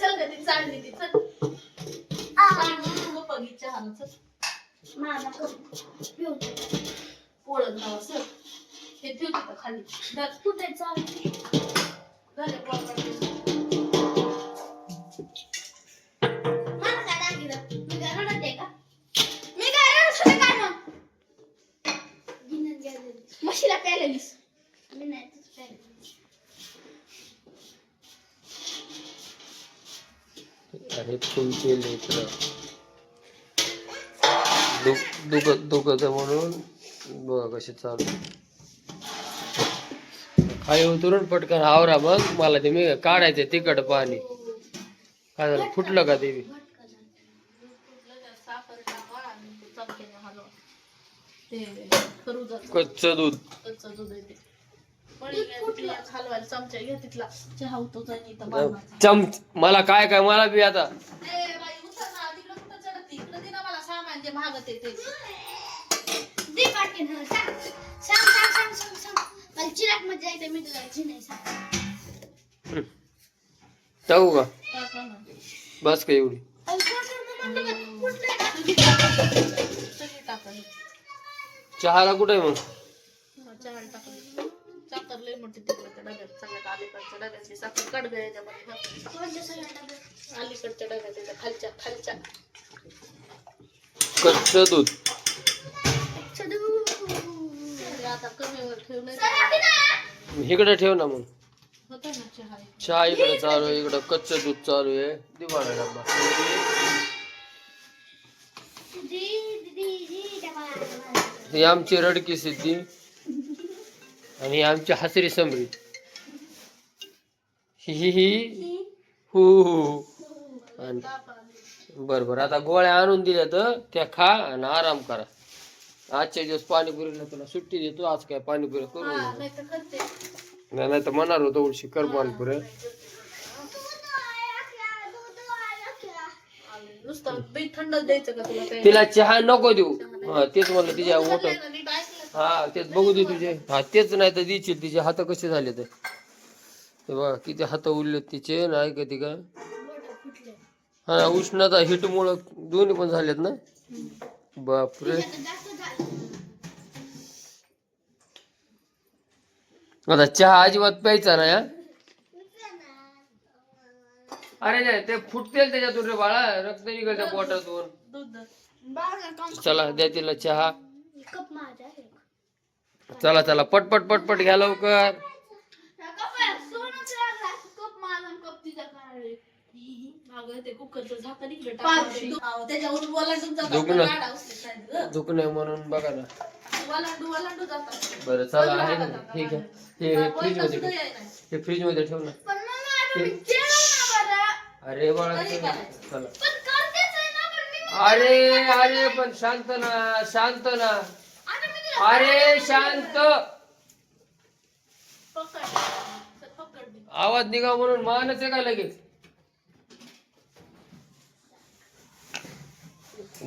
चल ग ती चालली ती चल. घे चहानं, चल माझा. पोळत नाव चल. हे ठेव तिथं खाली. धर. कुठे चालली धर हे पोळपाट. आणि फुल केले इकडं दुख दुखत म्हणून बघा कसे चालू खाली उतरून पटकन आवरा मग मला ते मी काढायचं तिखट पाणी. काय झालं फुटलं का ते कच्च दूध. कच्चं दूध हलवायला चमचा घ्या तिथला चहा. चमच मला काय काय मला बी आता ए बाई उचल ना तिकडं कुठं चढती इकडं दे ना मला सामान जे महागत आहे ते दे पाटकीन हं, सांग. सांग, सांग, सांग, सांग, सांग. मला चिरागमध्ये जायचं, मी तुला जी नाही सांग. टाकू का. बस का एवढी हे. चहाला कुठे आहे मग चहाला टाका साखर मोठी डब्यात सगळ्यात अलीकडच्या डब्यातली साखर काढ याच्यामध्ये? अलीकडच्या डब्यात खालच्या खालच्या. कच्च दूध. आता कमीवर. इकडे ठेव ना मग. चहा इकडे चालू आहे इकडं कच्च दूध चालू आहे. दिवाळा डब्बा. ही आमची रडकी सिद्धी. आणि आमची हसरी समरी ही ही ही. आणि बर बर आता गोळ्या आणून दिल्या तर त्या खा आणि आराम करा. आजच्या दिवस पाणीपुरीला तुला सुट्टी देतो आज काय पाणीपुरी करू. नाही नाही तर म्हणणार होतो उलशी कर पाणीपुरी. नुसतं बी थंड द्यायचं का तुला चहा नको देऊ. हा तेच म्हणलं तिच्या ओठ हा तेच बघू दे तुझे. हा तेच नाही तर दिशील तिचे. हात कसे झाले तर? ते बघा किती हात उरले तिचे नाही का ती काय? हा उष्णता हिट मुळ दोन्ही पण झालेत ना? बापरे. आता चहा अजिबात प्यायचा नाही या अरे नाही ते फुटतील त्याच्यातून रे बाळा. रक्त निघायचं पोटातून. चला द्या तिला चहा. चला चला पटपट पटपट घ्या लवकर. झाकण म्हणून बघा ना. बरं चला आहे ना. ठीक आहे हे हे फ्रीजमध्ये ठेव. हे फ्रीजमध्ये ठेव ना. पण मम्मी आता मी केलं ना बरं. अरे बाळा चला. करायचं. चला. पण करतेच आहे ना, पण मी अरे अरे पण शांत ना शांत ना. अरे शांत. आवाज निघा म्हणून मानच आहे का लगेच?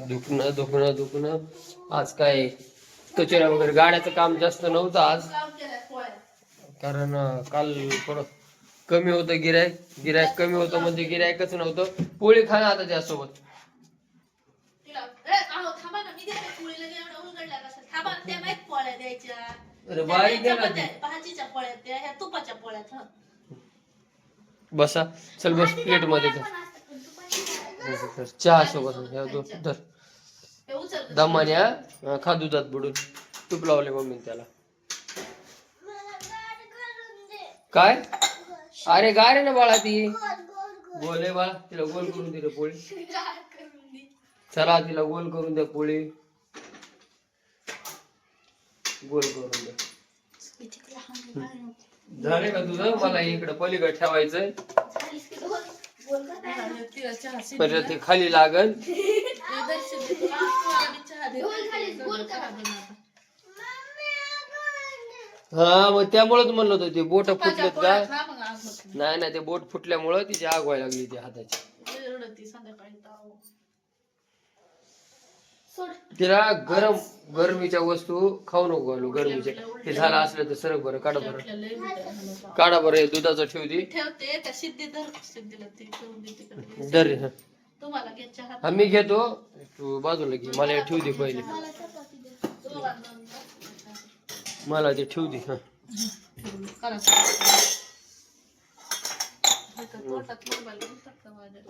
दुखणं दुखणं दुखणं. आज काय कचऱ्या वगैरे गाड्याचं काम जास्त नव्हतं आज. कारण काल परत कमी होतं गिरायक गिरायक कमी होतं म्हणजे गिरायकच नव्हतं. पोळी खाणं आता त्यासोबत तिला, ए, अहो, थांबा ना, मी देते पोळीला गे, एवढं त्या माहीत पोळ्या द्यायच्या. अरे त्या बारीक द्यायच्या आहे ना पण ती. त्या भाजीच्या पोळ्या त्या ह्या तुपाच्या पोळ्यात हं. बसा चल बस प्लेटमध्ये धर चहा सोबत हे दो- धर उचल गं. दमाने अं, खा दुधात बुडून तूप लावले मम्मी त्याला. काय अरे गाय रे ना बाळा ती गोल, आहे बाळा तिला गोल करून दे रे पोळी. चला तिला गोल करून द्या पोळी गोल करून. झाले का तुझं मला इकडे पलीकडे ठेवायचंय? हा. परत ते खाली लागल हे मग त्यामुळेच म्हणलं होतं ते बोट फुटलेत का. नाही नाही ते बोट फुटल्यामुळं तिची आग व्हायला लागली ती हाताची तिला गरम गरमीच्या वस्तू खाऊ नको घालू गरमीच्या. ते झालं असलं तर सरक बरं काढा बरं. काढा बरं हे दुधाचं ठेव दे. मी ठेवते त्या सिद्धी धर सिद्धीला ती ठेवून दे तिकडे दर हा. तुम्हाला घ्या चहा. हा मी घेतो. तू बाजूला घे मला हे ठेवू दे पहिले. मला ते ठेवू दे हा.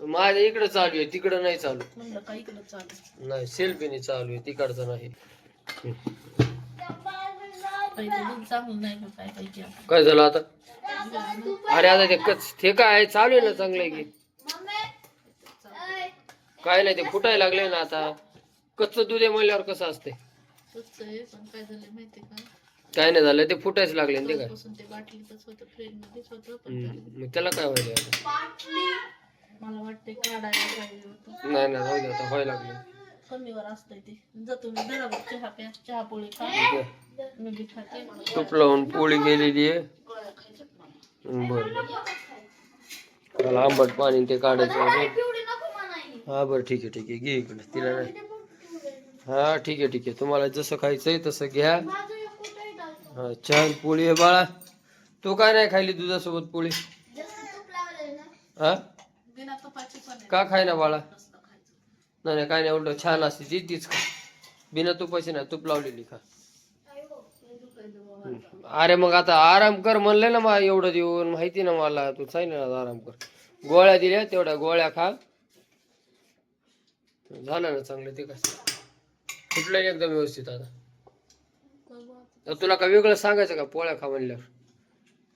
माझ्या. इकडे चालू आहे तिकडं नाही चालू. नाही सेल्फीने चालू आहे तिकडचं नाही. काय झालं आता? अरे आता ते कच ते काय? चालू आहे ना चांगलं आहे की. काय नाही ते फुटायला लागले ना आता. कच्च दूध आहे म्हणल्यावर कसं असते काय झालं माहिती का? काय नाही झालं ते फुटायच लागले ना ते काय पासून ते बाटलीतच होतं फ्रीज मध्येच होतं पण हम्म, मग त्याला काय व्हायला आता? मला वाटते काढायला पाहिजे होतं. नाही नाही राहू दे आता व्हायला लागले. कमीवर असतंय ते. जर तुम्ही बरोबर चहा प्या चहा पोळी खा. मी बी खाते. मला तूप लावून पोळी गेलेली आहे. गोळ्या खायच्यात मला बर. मला आंबट पाणी ते काढायचं आहे. हा बरं ठीक आहे ठीक आहे. घे इकडे तिला नाही. हा ठीक आहे ठीक आहे. तुम्हाला जसं खायचंय तसं घ्या. हा छान पोळी आहे बाळा. तू काय नाही खायली दुधासोबत पोळी? हा? का खाय ना बाळा? नाही नाही काय नाही उलट छान असते ती तीच खा. बिना तुपाची नाही तूप लावलेली खा. अरे मग आता आराम कर म्हणले ना मला एवढं देऊन माहिती ना मला तू सांगितलं ना आराम कर. गोळ्या दिल्या तेवढ्या गोळ्या खा. झालं ना चांगलं ते काय? कुठलं एकदम व्यवस्थित आता. तर तुला का वेगळं सांगायचं का पोळ्या खा म्हणल्यावर?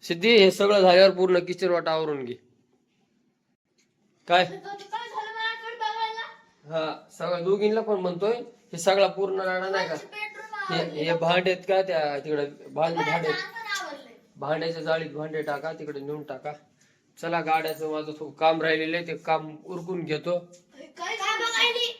सिद्धी हे सगळं झाल्यावर पूर्ण किचन वाटा आवरून घे. काय? हा सगळं दोघींना पण म्हणतोय हे सगळा पूर्ण राणा नाही का? हे हे भांडे आहेत का त्या तिकडे भांडे भांडे भांड्याच्या जाळीत भांडे टाका तिकडे नेऊन टाका. चला गाड्याचं माझं थोडं काम राहिलेलं आहे ते काम उरकून घेतो.